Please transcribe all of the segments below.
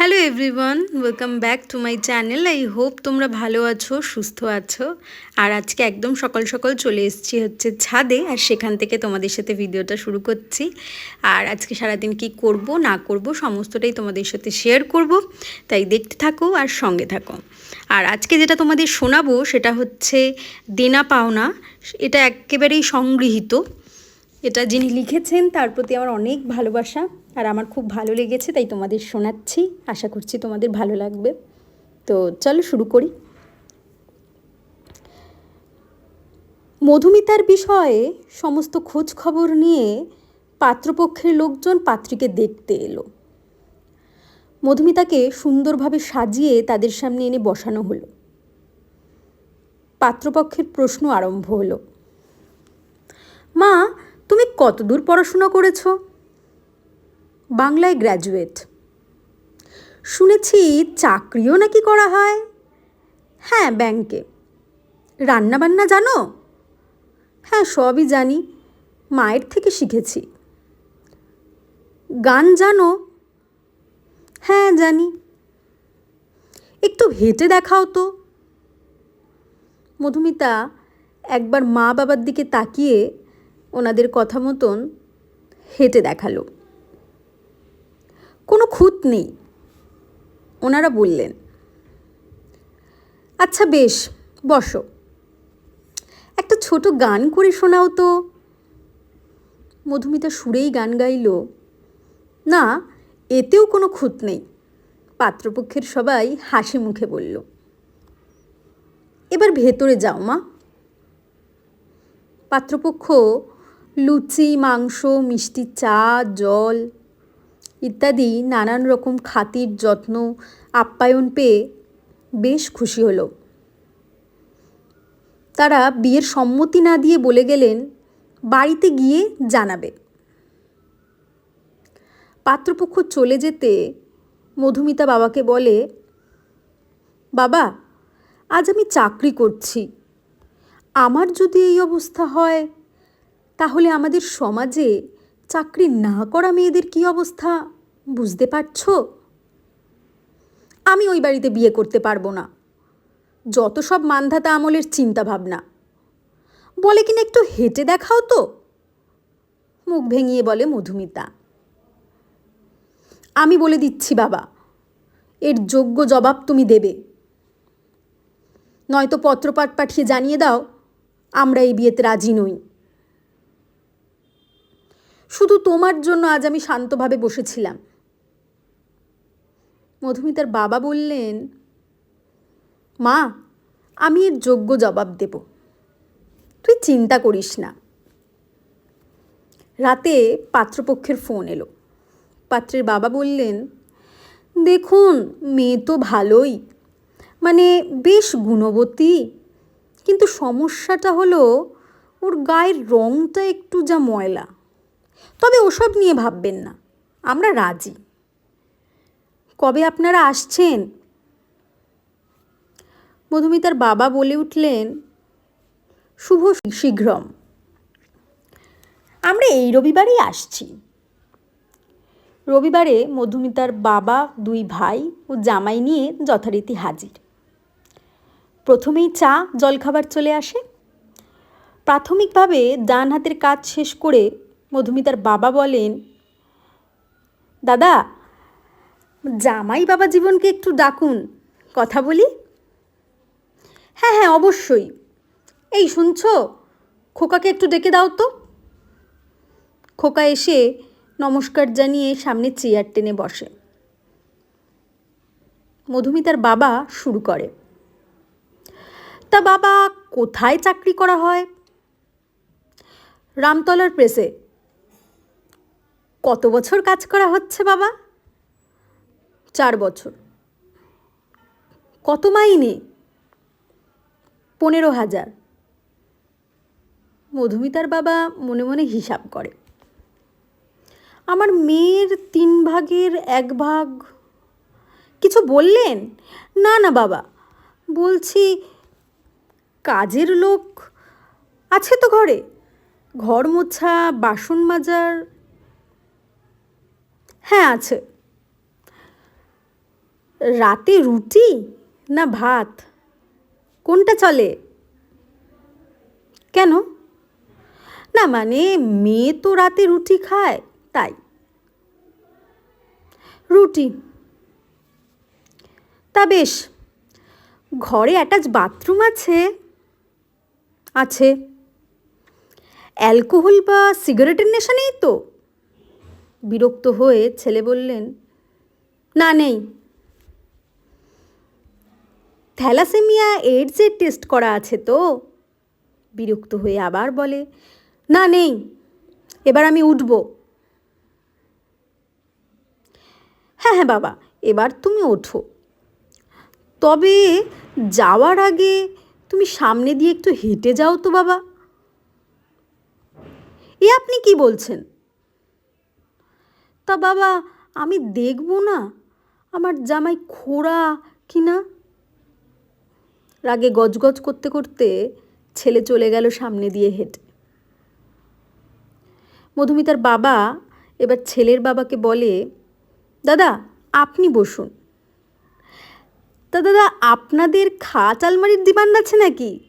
Hello everyone welcome back to my channel I hope তোমরা ভালো আছো, সুস্থ আছো। আর আজকে একদম সকাল সকাল চলে এসেছি হচ্ছে ছাদে, আর সেখান থেকে তোমাদের সাথে ভিডিওটা শুরু করছি। আর আজকে সারাদিন কি করব, না করব, সমস্তটাই তোমাদের সাথে শেয়ার করব। তাই দেখতে থাকো আর সঙ্গে থাকো। আর আজকে যেটা তোমাদের শোনাবো, সেটা হচ্ছে দেনা পাওনা। এটা একেবারেই সংগৃহীত। এটা যিনি লিখেছেন, তার প্রতি আমার অনেক ভালোবাসা। আর আমার খুব ভালো লেগেছে, তাই তোমাদের শোনাচ্ছি। আশা করছি তোমাদের ভালো লাগবে। তো চলো শুরু করি। মধুমিতার বিষয়ে সমস্ত খোঁজ খবর নিয়ে পাত্রপক্ষের লোকজন পাত্রীকে দেখতে এলো। মধুমিতাকে সুন্দরভাবে সাজিয়ে তাদের সামনে এনে বসানো হলো। পাত্রপক্ষের প্রশ্ন আরম্ভ হলো, মা, তুমি কতদূর পড়াশোনা করেছ? বাংলায় গ্র্যাজুয়েট শুনেছি চাকরিও নাকি করা হয়? হ্যাঁ ব্যাংকে রান্নাবান্না জানো? হ্যাঁ সবই জানি। মায়ের থেকে শিখেছি। গান জানো? হ্যাঁ জানি। একটু হেঁটে দেখাও তো। মধুমিতা, একবার মা বাবার দিকে তাকিয়ে ওনাদের কথা মতন হেঁটে দেখাল। কোনো খুঁত নেই। ওনারা বললেন আচ্ছা বেশ, বসো। একটা ছোট গান করে শোনাও তো। মধুমিতা সুরেই গান গাইল, না, এতেও কোনো খুঁত নেই। পাত্রপক্ষের সবাই হাসি মুখে বলল, এবার ভেতরে যাও মা। পাত্রপক্ষ লুচি, মাংস, মিষ্টি চা, জল ইত্যাদি নানান রকম খাতির, যত্ন, আপ্যায়ন পেয়ে বেশ খুশি হলো। তারা বিয়ের সম্মতি না দিয়ে বলে গেলেন, বাড়িতে গিয়ে জানাবে। পাত্রপক্ষ চলে যেতে মধুমিতা বাবাকে বলে, বাবা, আজ আমি চাকরি করছি। আমার যদি এই অবস্থা হয়, তাহলে আমাদের সমাজে চাকরি না করা মেয়েদের কি অবস্থা? বুঝতে পারছ? আমি ওই বাড়িতে বিয়ে করতে পারব না। যত সব মান্ধাতা আমলের চিন্তা ভাবনা বলে কিনা একটু হেঁটে দেখাও তো। মুখ ভেঙিয়ে বলে মধুমিতা। আমি বলে দিচ্ছি বাবা, এর যোগ্য জবাব তুমি দেবে। নয়তো পত্রপাঠ পাঠিয়ে জানিয়ে দাও, আমরা এই বিয়েতে রাজি নই। শুধু তোমার জন্য আজ আমি শান্তভাবে বসেছিলাম। মধুমিতার বাবা বললেন, মা, আমি এর যোগ্য জবাব দেব। তুই চিন্তা করিস না। রাতে পাত্রপক্ষের ফোন এলো। পাত্রের বাবা বললেন, দেখুন, মেয়ে তো ভালোই। মানে বেশ গুণবতী। কিন্তু সমস্যাটা হলো, ওর গায়ের রঙটা একটু যা ময়লা। তবে ওসব নিয়ে ভাববেন না। আমরা রাজি। কবে আপনারা আসছেন? মধুমিতার বাবা বলে উঠলেন, শুভ শীঘ্রম। আমরা এই রবিবারেই আসছি। রবিবারে মধুমিতার বাবা, দুই ভাই ও জামাই নিয়ে যথারীতি হাজির। প্রথমেই চা, জলখাবার চলে আসে। প্রাথমিকভাবে ডান হাতের কাজ শেষ করে মধুমিতার বাবা বলেন, দাদা জামাই বাবা জীবনকে একটু ডাকুন। কথা বলি? হ্যাঁ হ্যাঁ অবশ্যই। এই শুনছ? খোকাকে একটু ডেকে দাও তো। খোকা এসে নমস্কার জানিয়ে সামনে চেয়ার টেনে বসে। মধুমিতার বাবা শুরু করে। তা বাবা, কোথায় চাকরি করা হয়? রামতলার প্রেসে কত বছর কাজ করা হচ্ছে বাবা? চার বছর। কত মাইনে? পনেরো হাজার। মধুমিতার বাবা মনে মনে হিসাব করে। আমার মেয়ের তিন ভাগের এক ভাগ। কিছু বললেন? না না, বাবা। বলছি, কাজের লোক আছে তো ঘরে? ঘর মোছা বাসন মাজার। হ্যাঁ আছে। রাতে রুটি না ভাত? কোনটা চলে? কেন? না মানে মেয়ে তো রাতে রুটি খায়, তাই। রুটি। তা বেশ, ঘরে অ্যাটাচ বাথরুম আছে? আছে। অ্যালকোহল বা সিগারেটের নেশা নেই তো? বিরক্ত হয়ে ছেলে বললেন, না নেই। থ্যালাসেমিয়া এইডসের টেস্ট করা আছে তো? বিরক্ত হয়ে আবার বলে, না, নেই। এবার আমি উঠব। হ্যাঁ হ্যাঁ বাবা, এবার তুমি ওঠো। তবে যাওয়ার আগে তুমি সামনে দিয়ে একটু হেঁটে যাও তো, বাবা। এ আপনি কি বলছেন? তা, বাবা, আমি দেখব না। আমার জামাই খোড়া কি না রাগে গজগজ করতে করতে ছেলে চলে গেল সামনে দিয়ে হেঁটে। মধুমিতার বাবা এবার ছেলের বাবাকে বলে, দাদা, আপনি বসুন। তা দাদা, আপনাদের খাট আলমারির ডিমান্ড আছে নাকি?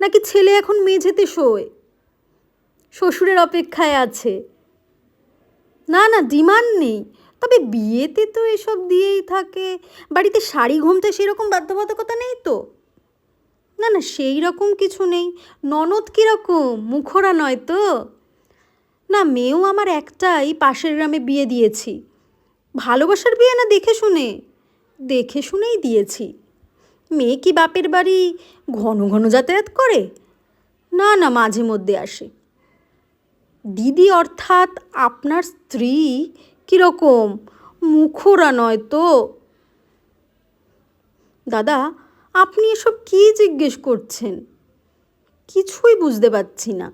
নাকি ছেলে এখন মেঝেতে শোয়? শ্বশুরের অপেক্ষায় আছে। না না, ডিমান্ড নেই। তবে বিয়েতে তো এসব দিয়েই থাকে। বাড়িতে শাড়ি ঘুমতে সেরকম বাধ্যবাধকতা নেই তো? না না, সেই রকম কিছু নেই। ননদ কীরকম? মুখরা নয় তো। না, মেয়েও আমার একটাই, পাশের গ্রামে বিয়ে দিয়েছি। ভালোবাসার বিয়ে না দেখে শুনে? দেখে শুনেই দিয়েছি। মেয়ে কি বাপের বাড়ি ঘন ঘন যাতায়াত করে? না না, মাঝে মধ্যে আসে। দিদি, অর্থাৎ আপনার স্ত্রী কীরকম? মুখরা নয় তো। দাদা আপনি এসব কী জিজ্ঞেস করছেন? কিছুই বুঝতে পারছি না।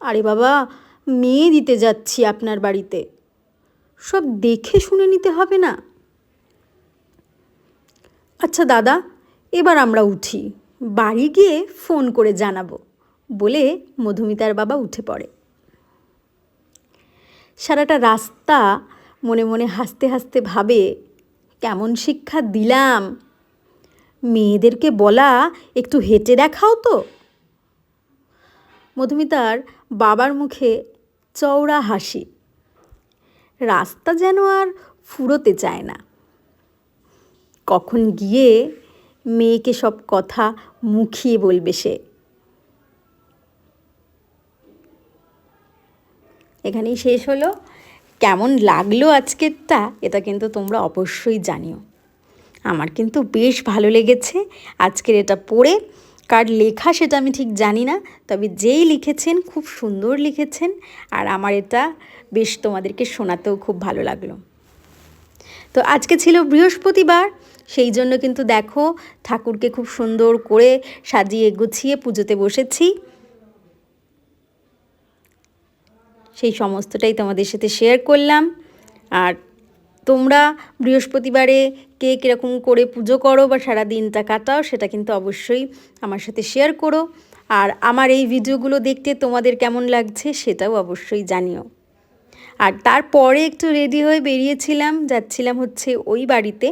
আরে বাবা, মেয়ে দিতে যাচ্ছি আপনার বাড়িতে। সব দেখে শুনে নিতে হবে না। আচ্ছা দাদা, এবার আমরা উঠি। বাড়ি গিয়ে ফোন করে জানাব বলে মধুমিতার বাবা উঠে পড়ে। সারাটা রাস্তা মনে মনে হাসতে হাসতে ভাবে কেমন শিক্ষা দিলাম? মেয়েদেরকে বলা, একটু হেঁটে দেখাও তো। মধুমিতার বাবার মুখে চওড়া হাসি। রাস্তা যেন আর ফুরোতে চায় না। কখন গিয়ে মেয়েকে সব কথা মুখিয়ে বলবে সে? এখানেই শেষ হলো। কেমন লাগল আজকেরটা, এটা কিন্তু তোমরা অবশ্যই জানিও। আমার কিন্তু বেশ ভালো লেগেছে আজকের এটা পড়ে। কার লেখা সেটা আমি ঠিক জানি না, তবে যেই লিখেছেন খুব সুন্দর লিখেছেন, আর আমার এটা বেশ তোমাদেরকে শোনাতেও খুব ভালো লাগল। তো আজকে ছিল বৃহস্পতিবার, সেই জন্য কিন্তু দেখো ঠাকুরকে খুব সুন্দর করে সাজিয়ে গুছিয়ে পুজোতে বসেছি। সেই সমস্তটাই তোমাদের সাথে শেয়ার করলাম। আর তোমরা বৃহস্পতিবারে কে কীরকম করে পুজো করো বা সারা দিনটা কাটাও, সেটা কিন্তু অবশ্যই আমার সাথে শেয়ার করো। আর আমার এই ভিডিওগুলো দেখতে তোমাদের কেমন লাগছে সেটাও অবশ্যই জানিও। আর তারপরে একটু রেডি হয়ে বেরিয়েছিলাম, যাচ্ছিলাম হচ্ছে ওই বাড়িতে।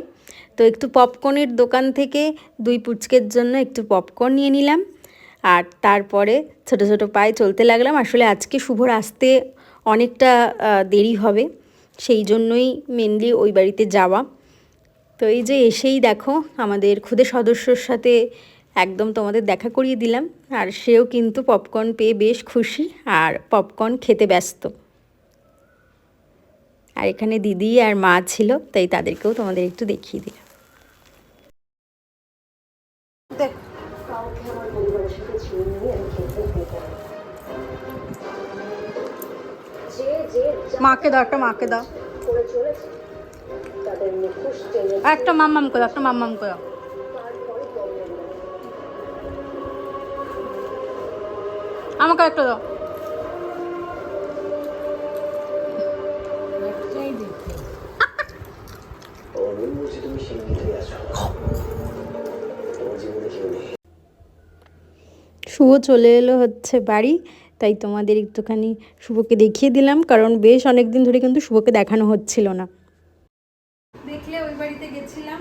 তো একটু পপকর্নের দোকান থেকে দুই পুচকের জন্য একটু পপকর্ন নিয়ে নিলাম। আর তারপরে ছোট ছোট পায়ে চলতে লাগলাম। আসলে আজকে শুভর আসতে অনেকটা দেরি হবে। সেই জন্যই মেনলি ওই বাড়িতে যাওয়া। তো এই যে এসেই দেখো, আমাদের খুদে সদস্যর সাথে একদম তোমাদের দেখা করিয়ে দিলাম। আর সেও কিন্তু পপকর্ন পেয়ে বেশ খুশি আর পপকর্ন খেতে ব্যস্ত। আর এখানে দিদি আর মা ছিল, তাই তাদেরকেও তোমাদের একটু দেখিয়ে দিলাম। মাকে দাও একটা মাকে দাও। একটা মাম্মাম করে একটা মাম্মাম করে। আমাকে একটা দাও। শুভ চলে এলো হচ্ছে বাড়ি। তাই তোমাদের একটুখানি শুভকে দেখিয়ে দিলাম, কারণ বেশ অনেক দিন ধরে কিন্তু শুভকে দেখানো হচ্ছিল না। দেখলে ওই বাড়িতে গেছিলাম,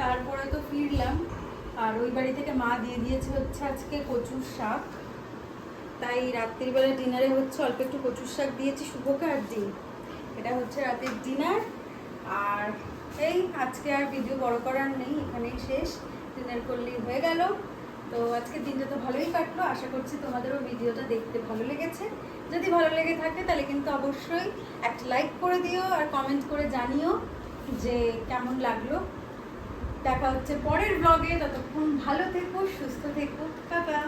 তারপরে তো ফিরলাম, আর ওই বাড়ি থেকে মা দিয়ে দিয়েছে হচ্ছে আজকে কচুর শাক। তাই রাত্রিবেলা ডিনারে হচ্ছে অল্প একটু কচুর শাক দিয়েছি শুভকে আর ডিম। এটা হচ্ছে রাতের ডিনার আর এই আজকে আর ভিডিও বড় করার নেই, এখানেই শেষ। ডিনার করলেই হয়ে গেল। তো আজকে দিনটা তো ভালোই কাটলো। আশা করছি তোমাদেরও ভিডিওটা দেখতে ভালো লেগেছে। যদি ভালো লেগে থাকে তাহলে কিন্তু অবশ্যই একটা লাইক করে দিও আর কমেন্ট করে জানিও যে কেমন লাগল। দেখা হচ্ছে পরের ব্লগে ততক্ষণ ভালো থেকো, সুস্থ থেকো। টাটা!